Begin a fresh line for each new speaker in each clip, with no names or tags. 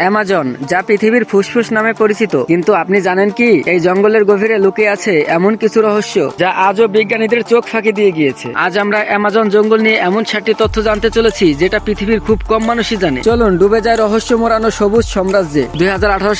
Amazon, যা পৃথিবীর ফুসফুস নামে পরিচিত। কিন্তু আপনি জানেন কি? এই জঙ্গলের গভীরে লুকিয়ে আছে এমন কিছু রহস্য যা আজও বিজ্ঞানীদের চোখ ফাঁকি দিয়ে গিয়েছে। আজ আমরা অ্যামাজন জঙ্গল নিয়ে এমন সাতটি তথ্য জানতে চলেছি যেটা পৃথিবীর খুব কম মানুষই জানে। চলুন, ডুবে যায় রহস্য মোড়ানো সবুজ সাম্রাজ্যে। দুই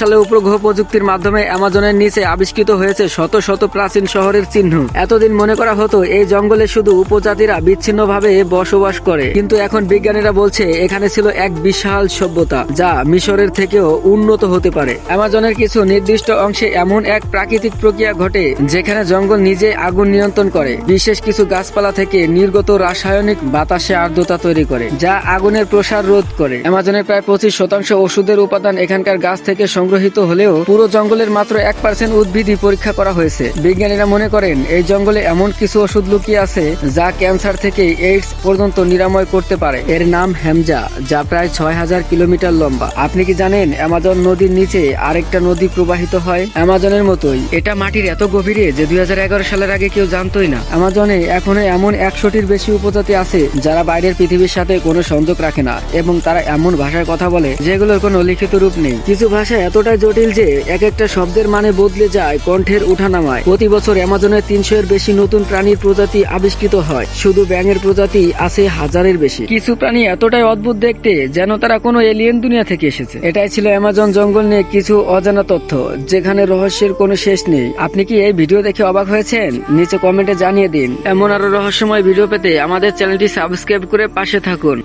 সালে উপগ্রহ প্রযুক্তির মাধ্যমে অ্যামাজনের নিচে আবিষ্কৃত হয়েছে শত শত প্রাচীন শহরের চিহ্ন। এতদিন মনে করা হতো, এই জঙ্গলে শুধু উপজাতিরা বিচ্ছিন্নভাবে বসবাস করে। কিন্তু এখন বিজ্ঞানীরা বলছে, এখানে ছিল এক বিশাল সভ্যতা, যা মিশরের থেকেও উন্নত হতে পারে। অ্যামাজনের কিছু নির্দিষ্ট অংশে এমন এক প্রাকৃতিক প্রক্রিয়া ঘটে, যেখানে জঙ্গল নিজে আগুন নিয়ন্ত্রণ করে। বিশেষ কিছু গাছপালা থেকে নির্গত রাসায়নিক বাতাসে আর্দ্রতা তৈরি করে, যা আগুনের প্রসার রোধ করে। অ্যামাজনের প্রায় পঁচিশ শতাংশ ওষুধের উপাদান এখানকার গাছ থেকে সংগ্রহিত হলেও পুরো জঙ্গলের মাত্র এক পার্সেন্ট উদ্ভিদই পরীক্ষা করা হয়েছে। বিজ্ঞানীরা মনে করেন, এই জঙ্গলে এমন কিছু ওষুধ লুকিয়ে আছে, যা ক্যান্সার থেকে এইডস পর্যন্ত নিরাময় করতে পারে। এর নাম হ্যামজা যা প্রায় ছয় হাজার কিলোমিটার লম্বা। আপনি কি জানেন? অ্যামাজন নদীর নিচে আরেকটা নদী প্রবাহিত হয় অ্যামাজনের মতোই। এটা মাটির এত গভীরে যে দুই হাজার এগারো সালের আগে কেউ জানতোই না। অ্যামাজনে এখনও এমন একশোটির বেশি উপজাতি আছে যারা বাইরের পৃথিবীর সাথে কোনো সংযোগ রাখে না এবং তারা এমন ভাষায় কথা বলে যেগুলোর কোনো লিখিত রূপ নেই। কিছু ভাষা এতটাই জটিল যে এক একটা শব্দের মানে বদলে যায় কণ্ঠের উঠানামায়। প্রতি বছর অ্যামাজনের তিনশো এর বেশি নতুন প্রাণীর প্রজাতি আবিষ্কৃত হয়। শুধু ব্যাঙের প্রজাতি আছে হাজারের বেশি। কিছু প্রাণী এতটাই অদ্ভুত দেখতে যেন তারা কোনো এলিয়েন দুনিয়া থেকে এসেছে। এটাই ছিল অ্যামাজন জঙ্গল নিয়ে কিছু অজানা তথ্য, যেখানে রহস্যের কোনো শেষ নেই। আপনি কি এই ভিডিও দেখে অবাক হয়েছেন? নিচে কমেন্টে জানিয়ে দিন। এমন আরও রহস্যময় ভিডিও পেতে আমাদের চ্যানেলটি সাবস্ক্রাইব করে পাশে থাকুন।